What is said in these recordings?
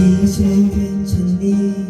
一切变成你。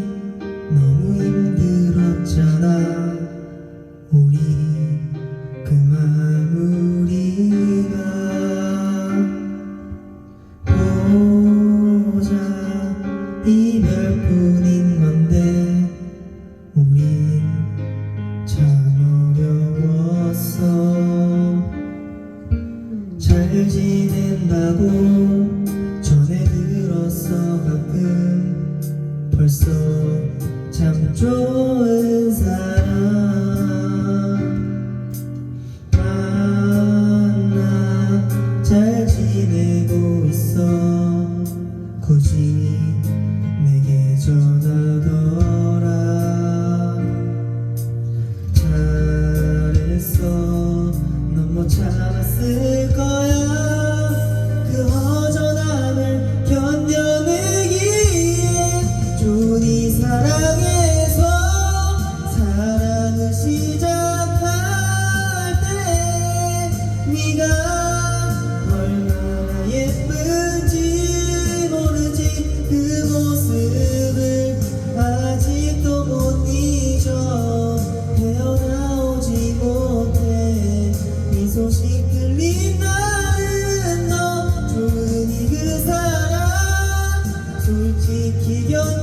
조금씩 들린 나는 너 조은이 그 사람 솔직히 견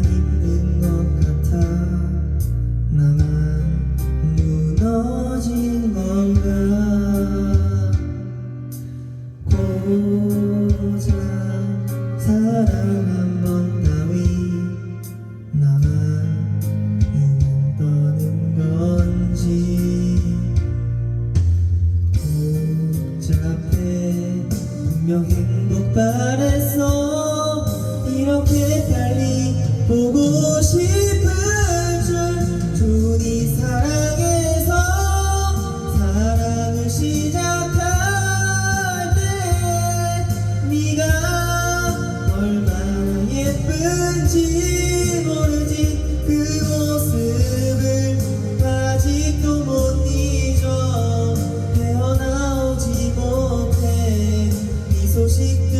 나만 것 같아 나만 무너진 건가? 고작 사랑 한 번 따위. 나만 그냥 건지. 복잡해. 분명 행복 바 music.